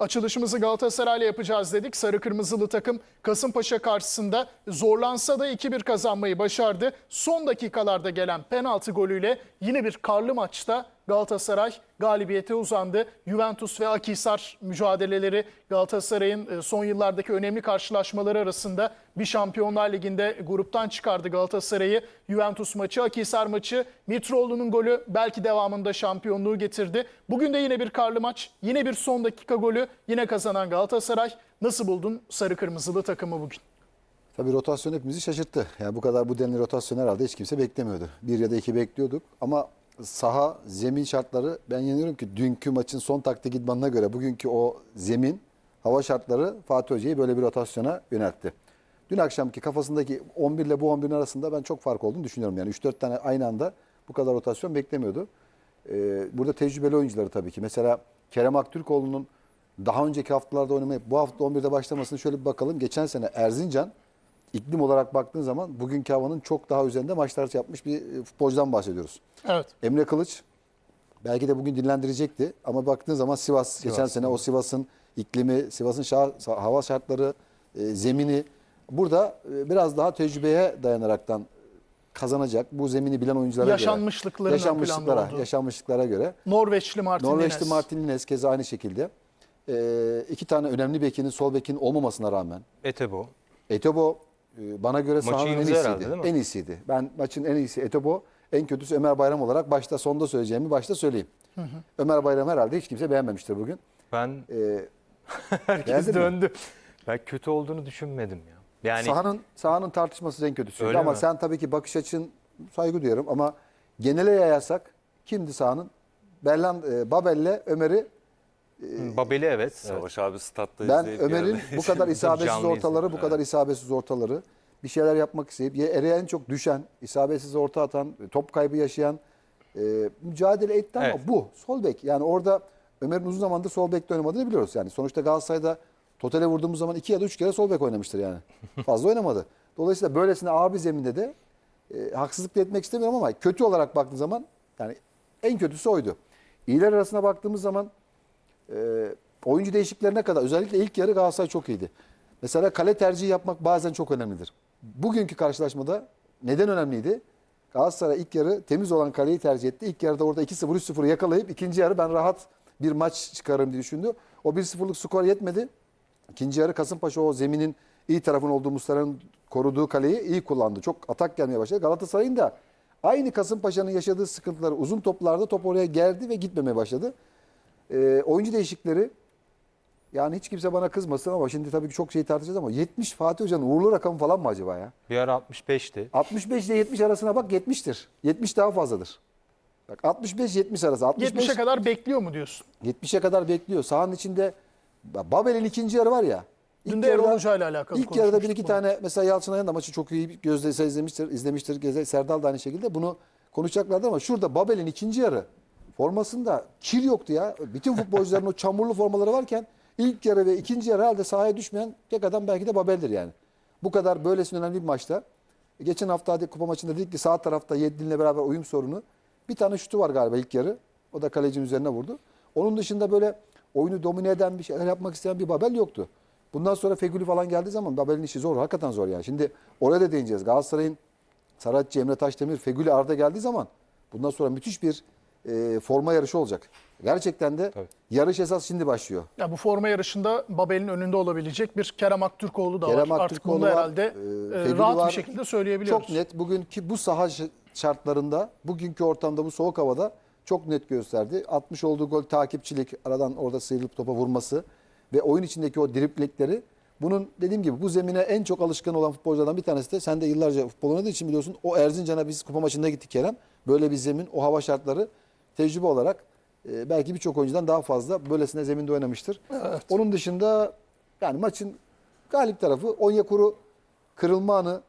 Açılışımızı Galatasaray'la yapacağız dedik. Sarı kırmızılı takım Kasımpaşa karşısında zorlansa da 2-1 kazanmayı başardı. Son dakikalarda gelen penaltı golüyle yine bir karlı maçta Galatasaray galibiyete uzandı. Juventus ve Akhisar mücadeleleri Galatasaray'ın e, son yıllardaki önemli karşılaşmaları arasında bir Şampiyonlar Ligi'nde gruptan çıkardı Galatasaray'ı. Juventus maçı, Akhisar maçı, Mitroğlu'nun golü belki devamında şampiyonluğu getirdi. Bugün de yine bir karlı maç, yine bir son dakika golü, yine kazanan Galatasaray. Nasıl buldun sarı kırmızılı takımı bugün? Tabii rotasyon hepimizi şaşırttı. Yani bu kadar bu denli rotasyon herhalde hiç kimse beklemiyordu. Bir ya da iki bekliyorduk ama saha, zemin şartları ben yanıyorum ki dünkü maçın son taktik idmanına göre bugünkü o zemin, hava şartları Fatih Hoca'yı böyle bir rotasyona yöneltti. Dün akşamki kafasındaki 11 ile bu 11'in arasında ben çok fark olduğunu düşünüyorum. Yani 3-4 tane aynı anda bu kadar rotasyon beklemiyordu. Ee, burada tecrübeli oyuncuları tabii ki. Mesela Kerem Aktürkoğlu'nun daha önceki haftalarda oynamayıp bu hafta 11'de başlamasını şöyle bir bakalım. Geçen sene Erzincan iklim olarak baktığın zaman bugünkü havanın çok daha üzerinde maçlar yapmış bir e, futbolcudan bahsediyoruz. Evet. Emre Kılıç belki de bugün dinlendirecekti ama baktığın zaman Sivas, geçen sene o Sivas'ın iklimi, Sivas'ın hava şartları, e, zemini burada e, biraz daha tecrübeye dayanaraktan kazanacak. Bu zemini bilen oyunculara göre, yaşanmışlıklara, yaşanmışlıklara göre Norveçli Martin Norveçli Dines. Martin Lines keza aynı şekilde. E, iki tane önemli bekinin, sol bekin olmamasına rağmen Etebo. Etobo e, bana göre sahanın en iyisiydi. herhalde, değil mi? En iyisiydi. Ben maçın en iyisi Etobo, en kötüsü Ömer Bayram olarak başta sonda söyleyeceğimi başta söyleyeyim. Ömer Bayram herhalde hiç kimse beğenmemiştir bugün. Ben Ee, herkes beğendin mi? döndü. Ben kötü olduğunu düşünmedim ya. Yani sahanın sahanın tartışmasız en kötüsüydü Öyle ama mi? sen tabii ki bakış açın saygı duyuyorum ama genele yayarsak kimdi sahanın? Berlan e, Babel'le Ömer'i Babeli evet. evet. Savaş abi statta Ben izleyip Ömer'in bu kadar isabetsiz ortaları, bu kadar isabetsiz ortaları bir şeyler yapmak isteyip Ereğe en çok düşen, isabetsiz orta atan, top kaybı yaşayan e, mücadele etti ama Evet. bu sol bek. Yani orada Ömer'in uzun zamandır sol bekte oynamadığını biliyoruz. Yani sonuçta Galatasaray'da totale vurduğumuz zaman iki ya da üç kere sol bek oynamıştır yani. Fazla oynamadı. Dolayısıyla böylesine ağır bir zeminde de e, haksızlık da etmek istemiyorum ama kötü olarak baktığın zaman yani en kötüsü oydu. İyiler arasına baktığımız zaman e, oyuncu değişikliklerine kadar özellikle ilk yarı Galatasaray çok iyiydi. Mesela kale tercihi yapmak bazen çok önemlidir. Bugünkü karşılaşmada neden önemliydi? Galatasaray ilk yarı temiz olan kaleyi tercih etti. İlk yarıda orada 2-0 3-0'ı yakalayıp ikinci yarı ben rahat bir maç çıkarım diye düşündü. O 1-0'lık skor yetmedi. İkinci yarı Kasımpaşa o zeminin iyi tarafın olduğu Muslera'nın koruduğu kaleyi iyi kullandı. Çok atak gelmeye başladı. Galatasaray'ın da aynı Kasımpaşa'nın yaşadığı sıkıntıları uzun toplarda top oraya geldi ve gitmemeye başladı. Ee, oyuncu değişikleri yani hiç kimse bana kızmasın ama şimdi tabii ki çok şey tartışacağız ama 70 Fatih Hoca'nın uğurlu rakamı falan mı acaba ya? Bir ara 65'ti. 65 ile 70 arasına bak 70'tir. 70 daha fazladır. Bak 65-70 arası. 65 70'e kadar bekliyor mu diyorsun? 70'e kadar bekliyor. Sahanın içinde Babel'in ikinci yarı var ya. ilk Dün de Erol yarıda- Hoca ile alakalı İlk yarıda bir iki bunu. tane mesela Yalçın Ayhan da maçı çok iyi gözle izlemiştir. izlemiştir. Serdal da aynı şekilde bunu konuşacaklardı ama şurada Babel'in ikinci yarı formasında kir yoktu ya. Bütün futbolcuların o çamurlu formaları varken ilk yarı ve ikinci yarı herhalde sahaya düşmeyen tek adam belki de Babel'dir yani. Bu kadar böylesine önemli bir maçta. Geçen hafta hadi kupa maçında dedik ki sağ tarafta Yedlin'le beraber uyum sorunu. Bir tane şutu var galiba ilk yarı. O da kalecinin üzerine vurdu. Onun dışında böyle oyunu domine eden bir şeyler yapmak isteyen bir Babel yoktu. Bundan sonra Feguli falan geldiği zaman Babel'in işi zor. Hakikaten zor yani. Şimdi oraya da değineceğiz. Galatasaray'ın Saratçı, Emre Taşdemir, Feguli Arda geldiği zaman bundan sonra müthiş bir e, forma yarışı olacak. Gerçekten de Tabii. yarış esas şimdi başlıyor. Ya bu forma yarışında Babel'in önünde olabilecek bir Kerem Aktürkoğlu da Kerem var. Artık Aktürkoğlu bunu da herhalde e, e, rahat var. bir şekilde söyleyebiliyoruz. Çok net bugünkü bu saha şartlarında, bugünkü ortamda, bu soğuk havada çok net gösterdi. 60 olduğu gol takipçilik, aradan orada sıyrılıp topa vurması ve oyun içindeki o driplikleri bunun dediğim gibi bu zemine en çok alışkın olan futbolculardan bir tanesi de sen de yıllarca futbol oynadığı için biliyorsun. O Erzincan'a biz kupa maçında gittik Kerem. Böyle bir zemin, o hava şartları tecrübe olarak e, belki birçok oyuncudan daha fazla böylesine zeminde oynamıştır. Onun dışında yani maçın galip tarafı Onyekuru kırılma anı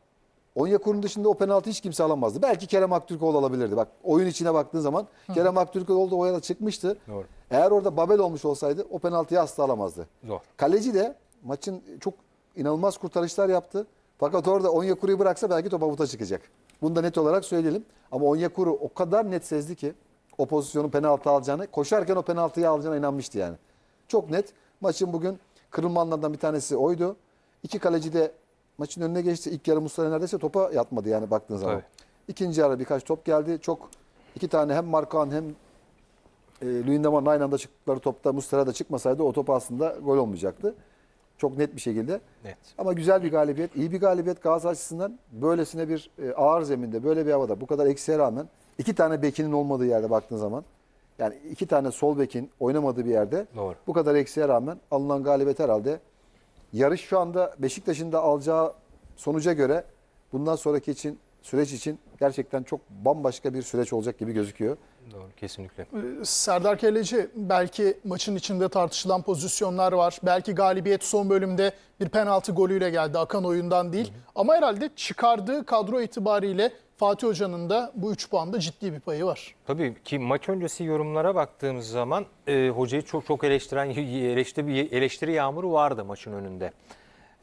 Onyekuru'nun dışında o penaltı hiç kimse alamazdı. Belki Kerem Aktürkoğlu alabilirdi. Bak oyun içine baktığın zaman Kerem Aktürkoğlu da o yana çıkmıştı. Doğru. Eğer orada Babel olmuş olsaydı o penaltıyı asla alamazdı. Zor. Kaleci de maçın çok inanılmaz kurtarışlar yaptı. Fakat orada Onyekuru'yu bıraksa belki top avuta çıkacak. Bunu da net olarak söyleyelim. Ama Onyekuru o kadar net sezdi ki o pozisyonu penaltı alacağını, koşarken o penaltıyı alacağına inanmıştı yani. Çok net. Maçın bugün kırılma anlarından bir tanesi oydu. İki kaleci de maçın önüne geçti. İlk yarı Muslera neredeyse topa yatmadı yani baktığın zaman. Tabii. İkinci yarı birkaç top geldi. Çok iki tane hem Markan hem e, Luyendama'nın aynı anda çıktıkları topta Muslera da çıkmasaydı o top aslında gol olmayacaktı. Çok net bir şekilde. Net. Ama güzel bir galibiyet, iyi bir galibiyet Galatasaray açısından. Böylesine bir e, ağır zeminde, böyle bir havada bu kadar eksiğe rağmen iki tane bekinin olmadığı yerde baktığın zaman yani iki tane sol bekin oynamadığı bir yerde Doğru. bu kadar eksiğe rağmen alınan galibiyet herhalde yarış şu anda Beşiktaş'ın da alacağı sonuca göre bundan sonraki için süreç için gerçekten çok bambaşka bir süreç olacak gibi gözüküyor. Doğru kesinlikle. Ee, Serdar Kelleci belki maçın içinde tartışılan pozisyonlar var. Belki galibiyet son bölümde bir penaltı golüyle geldi. Akan oyundan değil. Ama herhalde çıkardığı kadro itibariyle Fatih Hoca'nın da bu 3 puanda ciddi bir payı var. Tabii ki maç öncesi yorumlara baktığımız zaman e, hocayı çok çok eleştiren eleştiri, eleştiri yağmuru vardı maçın önünde.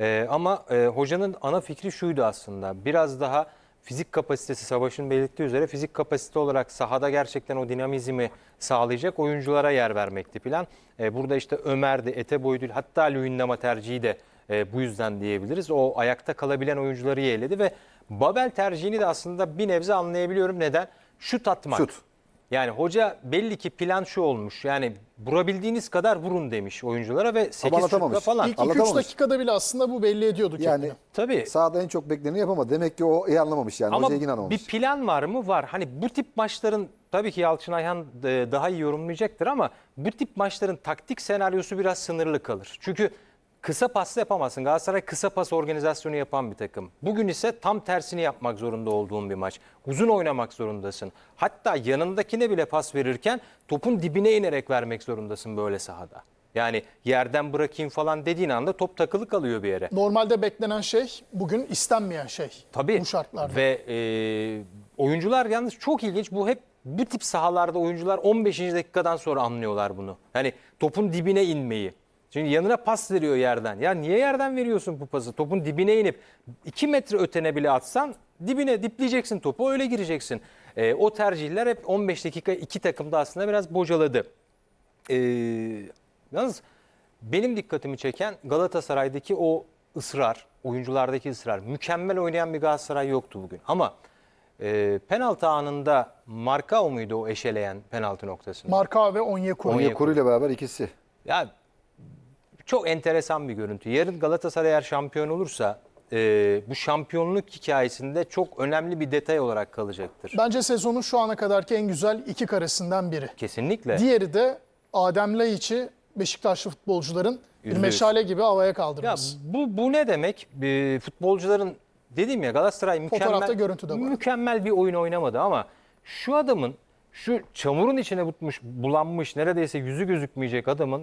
E, ama e, hocanın ana fikri şuydu aslında. Biraz daha fizik kapasitesi Savaş'ın belirttiği üzere fizik kapasite olarak sahada gerçekten o dinamizmi sağlayacak oyunculara yer vermekti plan. E, burada işte Ömer'di, Ete Boydul hatta Luyendama tercihi de e, bu yüzden diyebiliriz. O ayakta kalabilen oyuncuları yeğledi ve Babel tercihini de aslında bir nebze anlayabiliyorum. Neden? Şut atmak. Şut. Yani hoca belli ki plan şu olmuş. Yani vurabildiğiniz kadar vurun demiş oyunculara ve 8 şutla falan. İlk 2-3 Anlatamamış. dakikada bile aslında bu belli ediyordu kendini. Yani Tabii. sahada en çok bekleneni yapamadı. Demek ki o iyi anlamamış yani. Ama Hoca ilgin anlamamış. bir plan var mı? Var. Hani bu tip maçların tabii ki Yalçın Ayhan e, daha iyi yorumlayacaktır ama bu tip maçların taktik senaryosu biraz sınırlı kalır. Çünkü kısa pasla yapamazsın. Galatasaray kısa pas organizasyonu yapan bir takım. Bugün ise tam tersini yapmak zorunda olduğun bir maç. Uzun oynamak zorundasın. Hatta yanındakine bile pas verirken topun dibine inerek vermek zorundasın böyle sahada. Yani yerden bırakayım falan dediğin anda top takılı kalıyor bir yere. Normalde beklenen şey bugün istenmeyen şey. Tabii. Bu şartlarda. Ve e, oyuncular yalnız çok ilginç. Bu hep bu tip sahalarda oyuncular 15. dakikadan sonra anlıyorlar bunu. Hani topun dibine inmeyi. Çünkü yanına pas veriyor yerden. Ya niye yerden veriyorsun bu pası? Topun dibine inip 2 metre ötene bile atsan dibine dipleyeceksin topu öyle gireceksin. E, o tercihler hep 15 dakika iki takımda aslında biraz bocaladı. E, yalnız benim dikkatimi çeken Galatasaray'daki o ısrar, oyunculardaki ısrar. Mükemmel oynayan bir Galatasaray yoktu bugün. Ama e, penaltı anında Markao muydu o eşeleyen penaltı noktasını? Marka ve Onyekuru. Onyekuru ile beraber ikisi. ya çok enteresan bir görüntü. Yarın Galatasaray eğer şampiyon olursa e, bu şampiyonluk hikayesinde çok önemli bir detay olarak kalacaktır. Bence sezonun şu ana kadarki en güzel iki karesinden biri. Kesinlikle. Diğeri de Adem Laiç'i Beşiktaşlı futbolcuların bir yüz. meşale gibi havaya Ya kaldırması. bu bu ne demek? Bir futbolcuların dedim ya Galatasaray mükemmel görüntü de var. mükemmel bir oyun oynamadı ama şu adamın şu çamurun içine butmuş, bulanmış neredeyse yüzü gözükmeyecek adamın